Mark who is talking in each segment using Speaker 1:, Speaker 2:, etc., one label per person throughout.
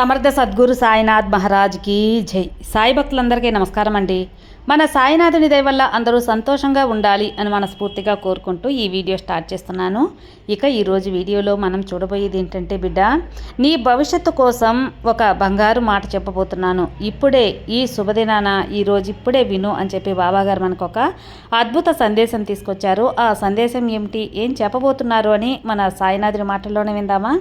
Speaker 1: సమర్థ సద్గురు సాయినాథ్ మహారాజ్కి జై. సాయి భక్తులందరికీ నమస్కారం అండి. మన సాయినాథుని దయ వల్ల అందరూ సంతోషంగా ఉండాలి అని మనస్ఫూర్తిగా కోరుకుంటూ ఈ వీడియో స్టార్ట్ చేస్తున్నాను. ఇక ఈరోజు వీడియోలో మనం చూడబోయేది ఏంటంటే బిడ్డ నీ భవిష్యత్తు కోసం ఒక బంగారు మాట చెప్పబోతున్నాను. ఇప్పుడే ఈ శుభదినాన ఈరోజు ఇప్పుడే విను అని చెప్పి బాబాగారు మనకు ఒక అద్భుత సందేశం తీసుకొచ్చారు. ఆ సందేశం ఏమిటి? ఏం చెప్పబోతున్నారు అని మన సాయినాథుని మాటల్లోనే విందామా?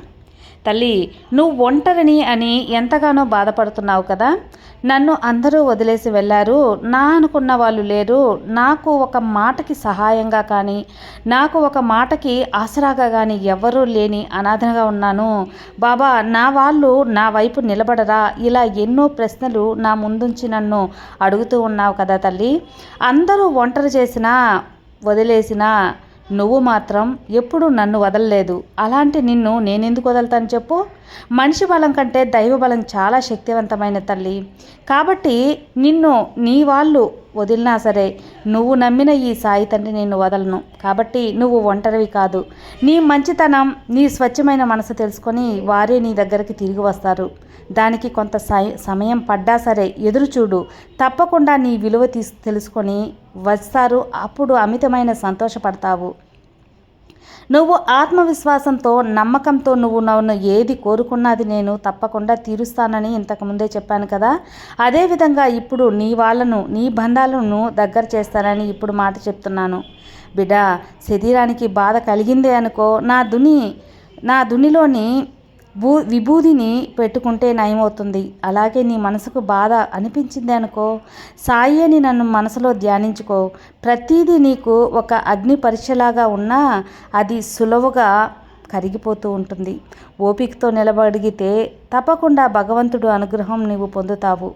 Speaker 1: తల్లి నువ్వు ఒంటరిని అని ఎంతగానో బాధపడుతున్నావు కదా? నన్ను అందరూ వదిలేసి వెళ్ళారు. నా అనుకున్న వాళ్ళు లేరు. నాకు ఒక మాటకి సహాయంగా కానీ నాకు ఒక మాటకి ఆసరాగా కానీ ఎవ్వరూ లేని అనాథగా ఉన్నాను. బాబా నా వాళ్ళు నా వైపు నిలబడరా? ఇలా ఎన్నో ప్రశ్నలు నా ముందుంచి నన్ను అడుగుతూ ఉన్నావు కదా తల్లి. అందరూ ఒంటరి చేసినా వదిలేసినా నువ్వు మాత్రం ఎప్పుడూ నన్ను వదలలేదు. అలాంటి నిన్ను నేనెందుకు వదలుతాను చెప్పు? మనిషి బలం కంటే దైవ బలం చాలా శక్తివంతమైన తల్లి. కాబట్టి నిన్ను నీ వాళ్ళు వదిలినా సరే నువ్వు నమ్మిన ఈ సాయి తండ్రి నేను వదలను. కాబట్టి నువ్వు ఒంటరివి కాదు. నీ మంచితనం నీ స్వచ్ఛమైన మనసు తెలుసుకొని వారే నీ దగ్గరికి తిరిగి వస్తారు. దానికి కొంత సమయం పడ్డా సరే ఎదురు చూడు. తప్పకుండా నీ విలువ తీసు తెలుసుకొని వస్తారు. అప్పుడు అమితమైన సంతోషపడతావు. నువ్వు ఆత్మవిశ్వాసంతో నమ్మకంతో నువ్వు నన్ను ఏది కోరుకున్నది నేను తప్పకుండా తీరుస్తానని ఇంతకుముందే చెప్పాను కదా. అదేవిధంగా ఇప్పుడు నీ వాళ్ళను నీ బంధాలను దగ్గర చేస్తానని ఇప్పుడు మాట చెప్తున్నాను. బిడ్డ శరీరానికి బాధ కలిగిందే అనుకో. నా దుని నా దునిలోని భూ విభూదిని పెట్టుకుంటే నయమవుతుంది. అలాగే నీ మనసుకు బాధ అనిపించింది అనుకో సాయి అని నన్ను మనసులో ధ్యానించుకో. ప్రతీదీ నీకు ఒక అగ్ని పరీక్షలాగా ఉన్నా అది సులువుగా కరిగిపోతూ ఉంటుంది. ఓపికతో నిలబడిగితే తప్పకుండా భగవంతుడు అనుగ్రహం నీవు పొందుతావు.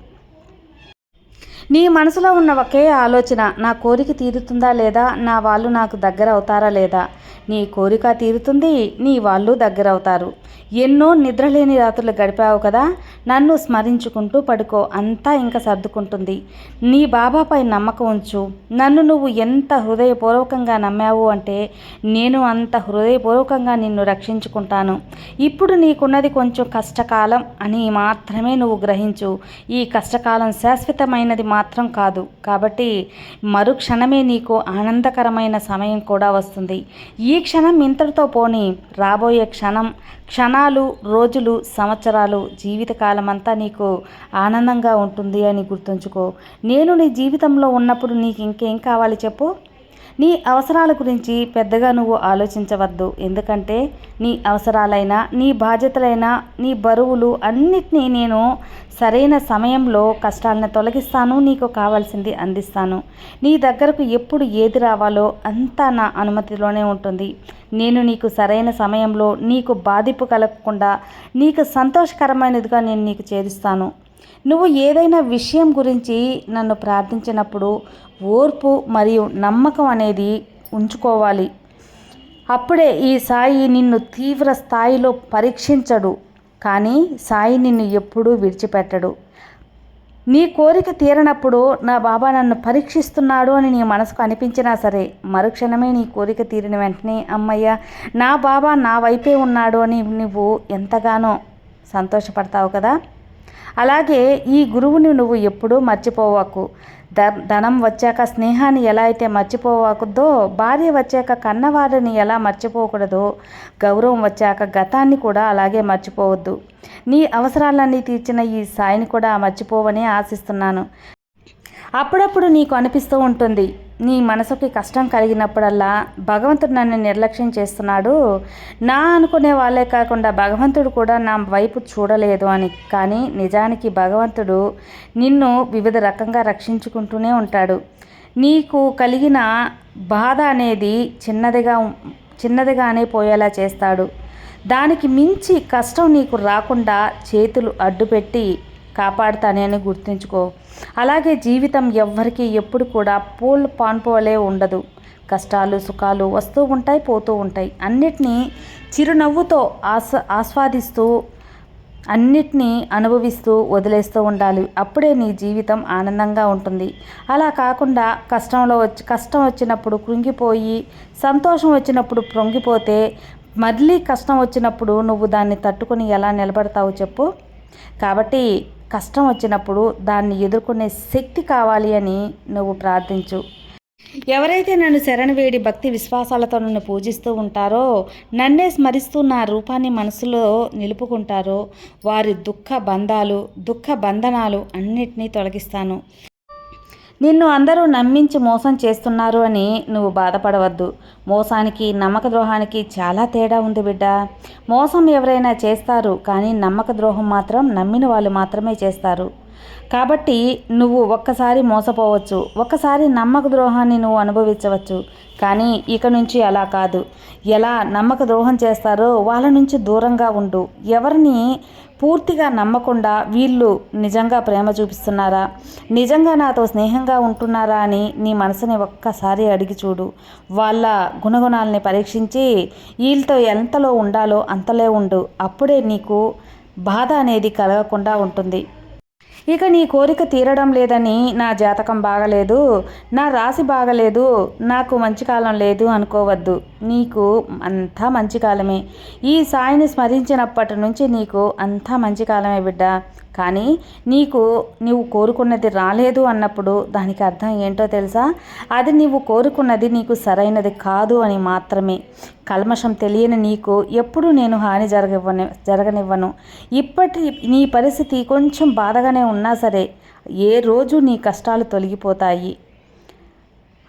Speaker 1: నీ మనసులో ఉన్న ఒకే ఆలోచన నా కోరిక తీరుతుందా లేదా? నా వాళ్ళు నాకు దగ్గర అవుతారా లేదా? నీ కోరిక తీరుతుంది నీ వాళ్ళు దగ్గర అవుతారు ఎన్నో నిద్రలేని రాత్రులు గడిపావు కదా? నన్ను స్మరించుకుంటూ పడుకో అంతా ఇంకా సర్దుకుంటుంది. నీ బాబాపై నమ్మకం ఉంచు. నన్ను నువ్వు ఎంత హృదయపూర్వకంగా నమ్మావు అంటే నేను అంత హృదయపూర్వకంగా నిన్ను రక్షించుకుంటాను. ఇప్పుడు నీకున్నది కొంచెం కష్టకాలం అని మాత్రమే నువ్వు గ్రహించు. ఈ కష్టకాలం శాశ్వతమైనది మాత్రం కాదు. కాబట్టి మరుక్షణమే నీకు ఆనందకరమైన సమయం కూడా వస్తుంది. ఈ క్షణం ఇంతటితో పోని రాబోయే క్షణం క్షణాలు రోజులు సంవత్సరాలు జీవితకాలం అంతా నీకు ఆనందంగా ఉంటుంది అని గుర్తుంచుకో. నేను నీ జీవితంలో ఉన్నప్పుడు నీకు ఇంకేం కావాలి చెప్పు? నీ అవసరాల గురించి పెద్దగా నువ్వు ఆలోచించవద్దు. ఎందుకంటే నీ అవసరాలైనా నీ బాధ్యతలైనా నీ బరువులు అన్నిటినీ నేను సరైన సమయంలో కష్టాలను తొలగిస్తాను నీకు కావాల్సింది అందిస్తాను. నీ దగ్గరకు ఎప్పుడు ఏది రావాలో అంతా నా అనుమతిలోనే ఉంటుంది. నేను నీకు సరైన సమయంలో నీకు బాధింపు కలగకుండా నీకు సంతోషకరమైనదిగా నేను నీకు చేరుస్తాను నువ్వు ఏదైనా విషయం గురించి నన్ను ప్రార్థించినప్పుడు ఓర్పు మరియు నమ్మకం అనేది ఉంచుకోవాలి. అప్పుడే ఈ సాయి నిన్ను తీవ్ర స్థాయిలో పరీక్షించడు కానీ సాయి నిన్ను ఎప్పుడూ విడిచిపెట్టడు. నీ కోరిక తీరనప్పుడు నా బాబా నన్ను పరీక్షిస్తున్నాడు అని నీ మనసుకు అనిపించినా సరే మరుక్షణమే నీ కోరిక తీరిన వెంటనే అమ్మయ్య నా బాబా నా వైపే ఉన్నాడు అని నువ్వు ఎంతగానో సంతోషపడతావు కదా? అలాగే ఈ గురువుని నువ్వు ఎప్పుడూ మర్చిపోవాకు. ద ధనం వచ్చాక స్నేహాన్ని ఎలా అయితే మర్చిపోవాకుద్దో భార్య వచ్చాక కన్నవారిని ఎలా మర్చిపోకూడదో గౌరవం వచ్చాక గతాన్ని కూడా అలాగే మర్చిపోవద్దు. నీ అవసరాలన్నీ తీర్చిన ఈ సాయిని కూడా మర్చిపోవని ఆశిస్తున్నాను. అప్పుడప్పుడు నీకు అనిపిస్తూ ఉంటుంది నీ మనసుకి కష్టం కలిగినప్పుడల్లా భగవంతుడు నన్ను నిర్లక్ష్యం చేస్తున్నాడు. నా అనుకునే వాళ్ళే కాకుండా భగవంతుడు కూడా నా వైపు చూడలేదు అని. కానీ నిజానికి భగవంతుడు నిన్ను వివిధ రకంగా రక్షించుకుంటూనే ఉంటాడు. నీకు కలిగిన బాధ అనేది చిన్నదిగా చిన్నదిగానే పోయేలా చేస్తాడు. దానికి మించి కష్టం నీకు రాకుండా చేతులు అడ్డుపెట్టి కాపాడుతానని గుర్తుంచుకో. అలాగే జీవితం ఎవ్వరికీ ఎప్పుడు కూడా పూల్ పాన్పోలే ఉండదు. కష్టాలు సుఖాలు వస్తూ ఉంటాయి పోతూ ఉంటాయి. అన్నిటినీ చిరునవ్వుతో ఆస్ ఆస్వాదిస్తూ అన్నిటినీ అనుభవిస్తూ వదిలేస్తూ ఉండాలి. అప్పుడే నీ జీవితం ఆనందంగా ఉంటుంది. అలా కాకుండా కష్టంలో వచ్చి కష్టం వచ్చినప్పుడు కృంగిపోయి సంతోషం వచ్చినప్పుడు ప్రొంగిపోతే మళ్ళీ కష్టం వచ్చినప్పుడు నువ్వు దాన్ని తట్టుకొని ఎలా నిలబడతావు చెప్పు. కాబట్టి కష్టం వచ్చినప్పుడు దాన్ని ఎదుర్కొనే శక్తి కావాలి అని నువ్వు ప్రార్థించు. ఎవరైతే నన్ను శరణవేడి భక్తి విశ్వాసాలతో నన్ను పూజిస్తూ ఉంటారో నన్నే స్మరిస్తూ నా రూపాన్ని మనసులో నిలుపుకుంటారో వారి దుఃఖ బంధాలు దుఃఖ బంధనాలు అన్నిటినీ తొలగిస్తాను. నిన్ను అందరూ నమ్మించి మోసం చేస్తున్నారు అని నువ్వు బాధపడవద్దు. మోసానికి నమ్మక ద్రోహానికి చాలా తేడా ఉంది బిడ్డ. మోసం ఎవరైనా చేస్తారు కానీ నమ్మక ద్రోహం మాత్రం నమ్మిన వాళ్ళు మాత్రమే చేస్తారు. కాబట్టి నువ్వు ఒక్కసారి మోసపోవచ్చు. ఒక్కసారి నమ్మక ద్రోహాన్ని నువ్వు అనుభవించవచ్చు. కానీ ఇక నుంచి అలా కాదు. ఎలా నమ్మక ద్రోహం చేస్తారో వాళ్ళ నుంచి దూరంగా ఉండు. ఎవరిని పూర్తిగా నమ్మకుండా వీళ్ళు నిజంగా ప్రేమ చూపిస్తున్నారా? నిజంగా నాతో స్నేహంగా ఉంటున్నారా అని నీ మనసుని ఒక్కసారి అడిగి చూడు. వాళ్ళ గుణగుణాలని పరీక్షించి వీళ్ళతో ఎంతలో ఉండాలో అంతలే ఉండు. అప్పుడే నీకు బాధ అనేది కలగకుండా ఉంటుంది. ఇక నీ కోరిక తీరడం లేదని నా జాతకం బాగలేదు నా రాశి బాగలేదు నాకు మంచి కాలం లేదు అనుకోవద్దు. నీకు అంతా మంచి కాలమే. ఈ సాయిని స్మరించినప్పటి నుంచి నీకు అంతా మంచి కాలమే బిడ్డ. కానీ నీకు నీవు కోరుకున్నది రాలేదు అన్నప్పుడు దానికి అర్థం ఏంటో తెలుసా? అది నీవు కోరుకున్నది నీకు సరైనది కాదు అని మాత్రమే. కల్మషం తెలియని నీకు ఎప్పుడు నేను హాని జరగవని జరగనివ్వను. ఇప్పటి నీ పరిస్థితి కొంచెం బాధగానే ఉన్నా సరే ఏ రోజు నీ కష్టాలు తొలగిపోతాయి.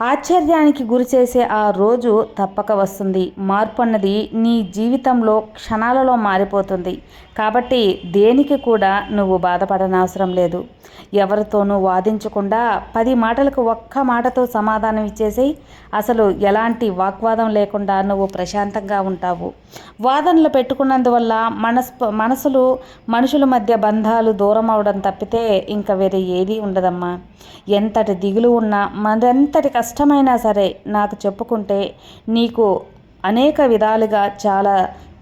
Speaker 1: ఆశ్చర్యానికి గురి చేసే ఆ రోజు తప్పక వస్తుంది. మార్పు అన్నది నీ జీవితంలో క్షణాలలో మారిపోతుంది. కాబట్టి దేనికి కూడా నువ్వు బాధపడనవసరం లేదు. ఎవరితోనూ వాదించకుండా పది మాటలకు ఒక్క మాటతో సమాధానం ఇచ్చేసి అసలు ఎలాంటి వాగ్వాదం లేకుండా నువ్వు ప్రశాంతంగా ఉంటావు. వాదనలు పెట్టుకున్నందువల్ల మనస్ మనసులు మనుషుల మధ్య బంధాలు దూరం అవడం తప్పితే ఇంకా వేరే ఏదీ ఉండదమ్మా. ఎంతటి దిగులు ఉన్నా మరెంతటి కష్టమైనా సరే నాకు చెప్పుకుంటే నీకు అనేక విధాలుగా చాలా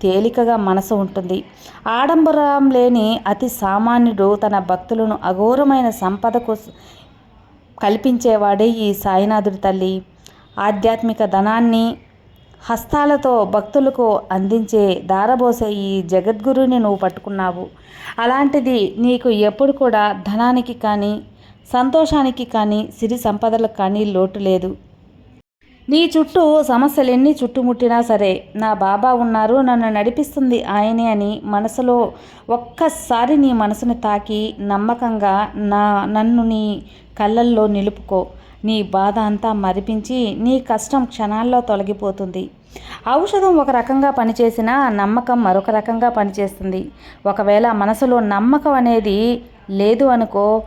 Speaker 1: తేలికగా మనసు ఉంటుంది. ఆడంబరం లేని అతి సామాన్యుడు తన భక్తులను అఘోరమైన సంపదకు కల్పించేవాడే ఈ సాయినాథుడి తల్లి. ఆధ్యాత్మిక ధనాన్ని హస్తాలతో భక్తులకు అందించే దారబోసే ఈ జగద్గురుని నువ్వు పట్టుకున్నావు. అలాంటిది నీకు ఎప్పుడు కూడా ధనానికి కానీ సంతోషానికి కానీ సిరి సంపదలకు కానీ లోటు లేదు. నీ చుట్టూ సమస్యలు ఎన్ని చుట్టుముట్టినా సరే నా బాబా ఉన్నారు నన్ను నడిపిస్తుంది ఆయనే అని మనసులో ఒక్కసారి నీ మనసుని తాకి నమ్మకంగా నా నన్ను నీ కళ్ళల్లో నిలుపుకో. నీ బాధ అంతా మరిపించి నీ కష్టం క్షణాల్లో తొలగిపోతుంది. ఔషధం ఒక రకంగా పనిచేసినా నమ్మకం మరొక రకంగా పనిచేస్తుంది. ఒకవేళ మనసులో నమ్మకం అనేది లేదు అనుకో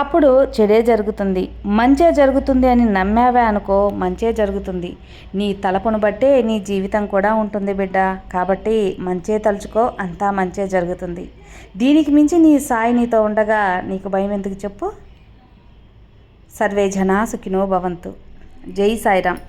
Speaker 1: అప్పుడు చెడే జరుగుతుంది. మంచే జరుగుతుంది అని నమ్మావే అనుకో మంచే జరుగుతుంది. నీ తలపును బట్టే నీ జీవితం కూడా ఉంటుంది బిడ్డ. కాబట్టి మంచే తలుచుకో అంతా మంచే జరుగుతుంది. దీనికి మించి నీ సాయి నీతో ఉండగా నీకు భయం ఎందుకు చెప్పు? సర్వే జనా సుఖినో భవంతు. జై సాయిరామ్.